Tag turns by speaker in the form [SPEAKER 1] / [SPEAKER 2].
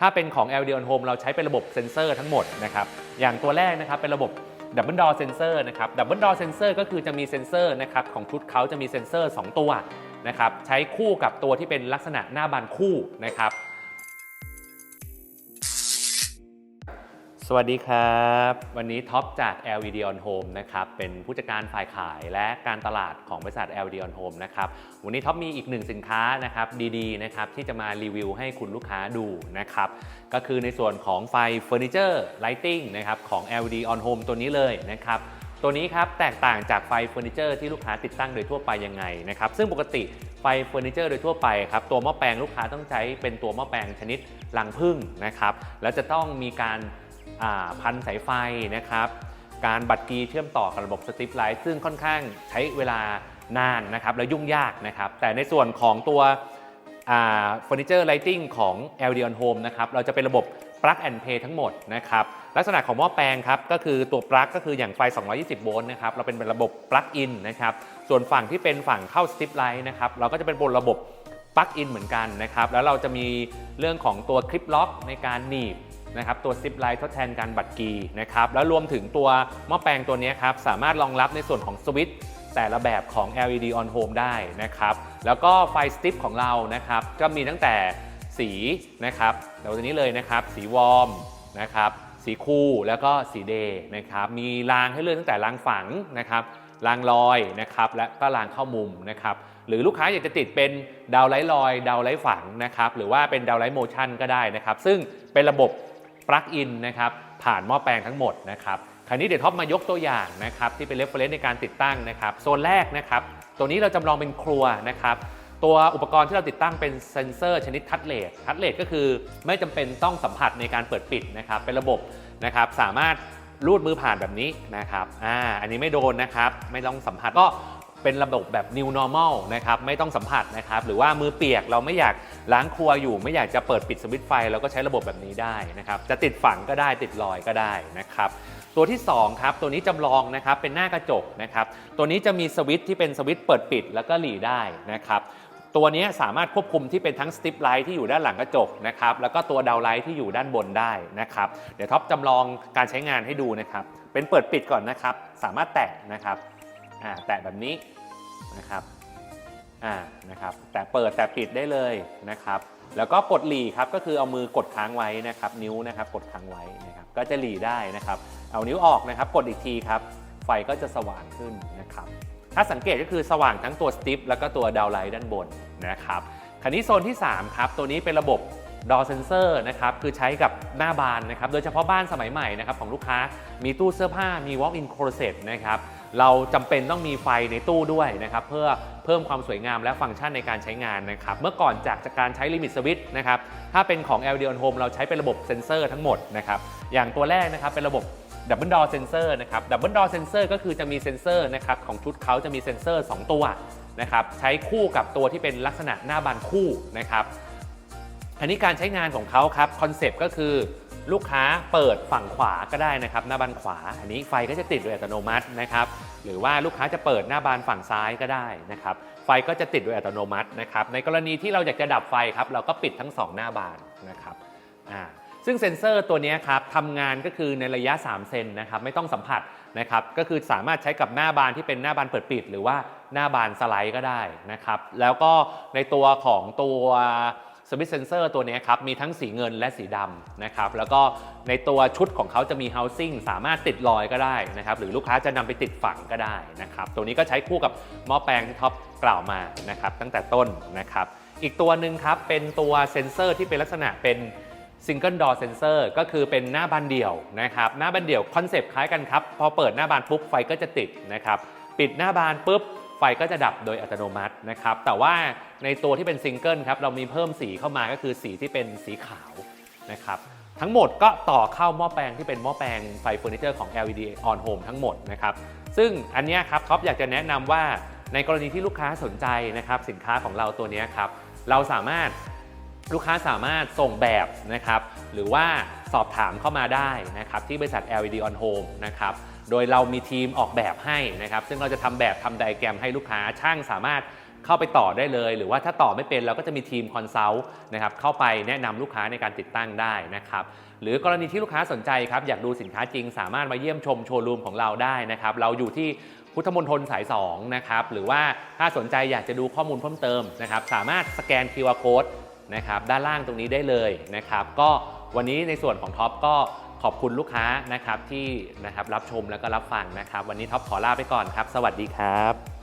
[SPEAKER 1] ถ้าเป็นของ LD on Home เราใช้เป็นระบบเซ็นเซอร์ทั้งหมดนะครับ อย่างตัวแรกนะครับเป็นระบบ Double Door Sensor นะครับ Double Door Sensor ก็คือจะมีเซ็นเซอร์นะครับของชุดเขาจะมีเซ็นเซอร์ 2 ตัวนะครับใช้คู่กับตัวที่เป็นลักษณะหน้าบานคู่นะครับ สวัสดีครับ วันนี้ท็อปจาก LVD on Home นะครับ เป็นผู้จัดการฝ่ายขายและการตลาดของบริษัท LVD on Home นะครับ วันนี้ท็อปมีอีกหนึ่งสินค้านะครับดีๆนะครับที่จะมารีวิวให้คุณลูกค้าดูนะครับ ก็คือในส่วนของไฟเฟอร์นิเจอร์ไลทิงนะครับของ LVD on Home ตัวนี้เลยนะครับตัวนี้ครับแตกต่างจากไฟเฟอร์นิเจอร์ที่ลูกค้าติดตั้งโดยทั่วไปยังไงนะครับซึ่งปกติไฟเฟอร์นิเจอร์โดยทั่วไปครับตัวหม้อแปลงลูกค้าต้องใช้เป็นตัวหม้อแปลงชนิดรังผึ้งนะครับแล้วจะต้องมีการ พันสายไฟนะครับการบัตรกีเชื่อมต่อกับระบบสติปไลท์ซึ่งค่อนข้างใช้เวลานานนะครับและยุ่งยากนะครับ แต่ในส่วนของตัวเฟอร์นิเจอร์ไลทิงของ LD on Home นะครับเราจะเป็นระบบ plug and play ทั้งหมดนะครับลักษณะของหม้อแปลงครับก็คือตัวปลั๊กก็คืออย่างไฟ 220 โวลต์นะครับเราเป็นระบบ plug in นนะครับส่วนฝั่งที่เป็นฝั่งเข้าสติปไลท์นะครับเราก็จะเป็นบนระบบปลั๊กอินเหมือนกันนะครับแล้วเราจะมีเรื่องของตัวคลิปล็อกในการหนีบ นะครับตัวซิปไลท์ทดแทนการบัตรกีนะครับแล้วรวมถึงตัวหม้อแปลงตัวนี้ครับสามารถรองรับในส่วนของสวิตช์แต่ละแบบของ LED on home ได้นะครับแล้วก็ไฟสติปของเรานะครับก็มีตั้งแต่สีนะครับเดี๋ยวตัวนี้เลยนะครับสีวอร์มนะครับสีคูลแล้วก็สีเดย์นะครับมีรางให้เลือกตั้งแต่รางฝังนะครับรางลอยนะครับและก็รางเข้ามุมนะครับหรือลูกค้าอยากจะติดเป็นดาวไลท์ลอย ดาวไลท์ฝังนะครับหรือว่าเป็นดาวไลท์โมชั่นก็ได้นะครับซึ่งเป็นระบบ ปลั๊กอินนะครับผ่านหม้อแปลงทั้งหมดนะครับคราวนี้เดี๋ยวท็อปมายกตัวอย่างนะครับที่เป็นเรฟเฟรนซ์ในการติดตั้งนะครับโซนแรกนะครับตัวนี้เราจำลองเป็นครัวนะครับตัวอุปกรณ์ที่เราติดตั้งเป็นเซนเซอร์ชนิดทัชเลสทัชเลสก็คือไม่จำเป็นต้องสัมผัสในการเปิดปิดนะครับเป็นระบบนะครับสามารถรูดมือผ่านแบบนี้นะครับอ่าอันนี้ไม่โดนนะครับไม่ต้องสัมผัสก็ เป็นระบบแบบ new normal นะครับไม่ต้องสัมผัสนะครับหรือว่ามือเปียกเราไม่อยากล้างครัวอยู่ ไม่อยากจะเปิดปิดสวิตช์ไฟเราก็ใช้ระบบแบบนี้ได้นะครับจะติดฝังก็ได้ติดลอยก็ได้นะครับตัวที่2ครับตัวนี้จำลองนะครับเป็นหน้ากระจกนะครับตัวนี้จะมีสวิตช์ที่เป็นสวิตช์เปิดปิดแล้วก็หลีได้นะครับตัวนี้สามารถควบคุมที่เป็นทั้งสติปไลท์ที่อยู่ด้านหลังกระจกนะครับแล้วก็ตัวดาวไลท์ที่อยู่ด้านบนได้นะครับเดี๋ยวท็อปจำลองการใช้งานให้ดูนะครับเป็นเปิดปิดก่อนนะครับสามารถแตะนะครับ อ่าแตะแบบนี้นะครับอ่านะครับ แต่เปิดแต่ปิดได้เลยนะครับ แล้วก็กดหลีครับก็คือเอามือกดค้างไว้นะครับ นิ้วนะครับ กดค้างไว้นะครับ ก็จะหลีได้นะครับ เอานิ้วออกนะครับ กดอีกทีครับ ไฟก็จะสว่างขึ้นนะครับ ถ้าสังเกตก็คือสว่างทั้งตัวสติปแล้วก็ตัวดาวไลท์ด้านบนนะครับคราวนี้โซนที่ 3 ครับ ตัวนี้เป็นระบบดอเซนเซอร์นะครับ คือใช้กับหน้าบานนะครับ โดยเฉพาะบ้านสมัยใหม่นะครับของลูกค้า มีตู้เสื้อผ้า มี walk-in closet นะครับ เราจำเป็นต้องมีไฟในตู้ด้วยนะครับเพื่อเพิ่มความสวยงามและฟังก์ชันในการใช้งานนะครับเมื่อก่อนจากจากการใช้ลิมิตสวิตช์นะครับถ้าเป็นของ LD on Home เราใช้เป็นระบบเซนเซอร์ทั้งหมดนะครับอย่างตัวแรกนะครับเป็นระบบ Double Door Sensor นะครับ Double Door Sensor ก็คือจะมีเซนเซอร์นะครับของชุดเขาจะมีเซนเซอร์ 2 ตัวนะครับใช้คู่กับตัวที่เป็นลักษณะหน้าบานคู่นะครับอันนี้การใช้งานของเขาครับคอนเซปต์ก็คือ ลูกค้าเปิดฝั่งขวาก็ได้นะครับ หน้าบานขวา อันนี้ไฟก็จะติดโดยอัตโนมัตินะครับ หรือว่าลูกค้าจะเปิดหน้าบานฝั่งซ้ายก็ได้นะครับ ไฟก็จะติดโดยอัตโนมัตินะครับ ในกรณีที่เราอยากจะดับไฟครับ เราก็ปิดทั้งสองหน้าบานนะครับอ่าซึ่งเซ็นเซอร์ตัวนี้ครับทำงานก็คือในระยะ 3 เซนนะครับไม่ต้องสัมผัสนะครับก็คือสามารถใช้กับหน้าบานที่เป็นหน้าบานเปิดปิด หรือว่าหน้าบานสไลด์ก็ได้นะครับ แล้วก็ในตัวของตัว สวิตเซนเซอร์ตัวนี้ครับมีทั้งสีเงินและสีดำนะครับแล้วก็ในตัวชุดของเขาจะมี housing สามารถติดลอยก็ได้นะครับหรือลูกค้าจะนำไปติดฝังก็ได้นะครับตัวนี้ก็ใช้คู่กับหม้อแปลงที่ท็อปกล่าวมานะครับตั้งแต่ต้นนะครับอีกตัวหนึ่งครับเป็นตัวเซ็นเซอร์ที่เป็นลักษณะเป็น Single Door Sensor ก็คือเป็นหน้าบานเดี่ยวนะครับหน้าบานเดี่ยวคอนเซปต์คล้ายกันครับ พอเปิดหน้าบานปุ๊บไฟก็จะติดนะครับปิดหน้าบานปุ๊บ ไฟก็จะดับโดยอัตโนมัตินะครับ แต่ว่าในตัวที่เป็นซิงเกิลครับเรามีเพิ่มสีเข้ามาก็คือสีที่เป็นสีขาวนะครับทั้งหมดก็ต่อเข้าหม้อแปลงที่เป็นหม้อแปลงไฟเฟอร์นิเจอร์ของ LED on home ทั้งหมดนะครับ ซึ่งอันนี้ครับท็อปอยากจะแนะนำว่าในกรณีที่ลูกค้าสนใจนะครับสินค้าของเราตัวนี้ครับเราสามารถลูกค้าสามารถส่งแบบนะครับหรือว่า สอบถามเข้ามาได้นะครับที่บริษัท LED on Home นะครับโดยเรามีทีมออกแบบให้นะครับซึ่งเราจะทำแบบทำไดอะแกรมให้ลูกค้าช่างสามารถเข้าไปต่อได้เลย หรือว่าถ้าต่อไม่เป็นเราก็จะมีทีมคอนซัลท์นะครับเข้าไปแนะนำลูกค้าในการติดตั้งได้นะครับหรือกรณีที่ลูกค้าสนใจครับอยากดูสินค้าจริง สามารถมาเยี่ยมชมโชว์รูมของเราได้นะครับเราอยู่ที่พุทธมณฑลสาย2นะครับหรือว่าถ้าสนใจอยากจะดูข้อมูลเพิ่มเติมนะครับสามารถสแกน QR Code นะครับด้านล่างตรงนี้ได้เลยนะครับก็ วันนี้ในส่วนของท็อปก็ขอบคุณลูกค้านะครับที่นะครับรับชมแล้วก็รับฟังนะครับ วันนี้ท็อปขอลาไปก่อนครับ สวัสดีครับ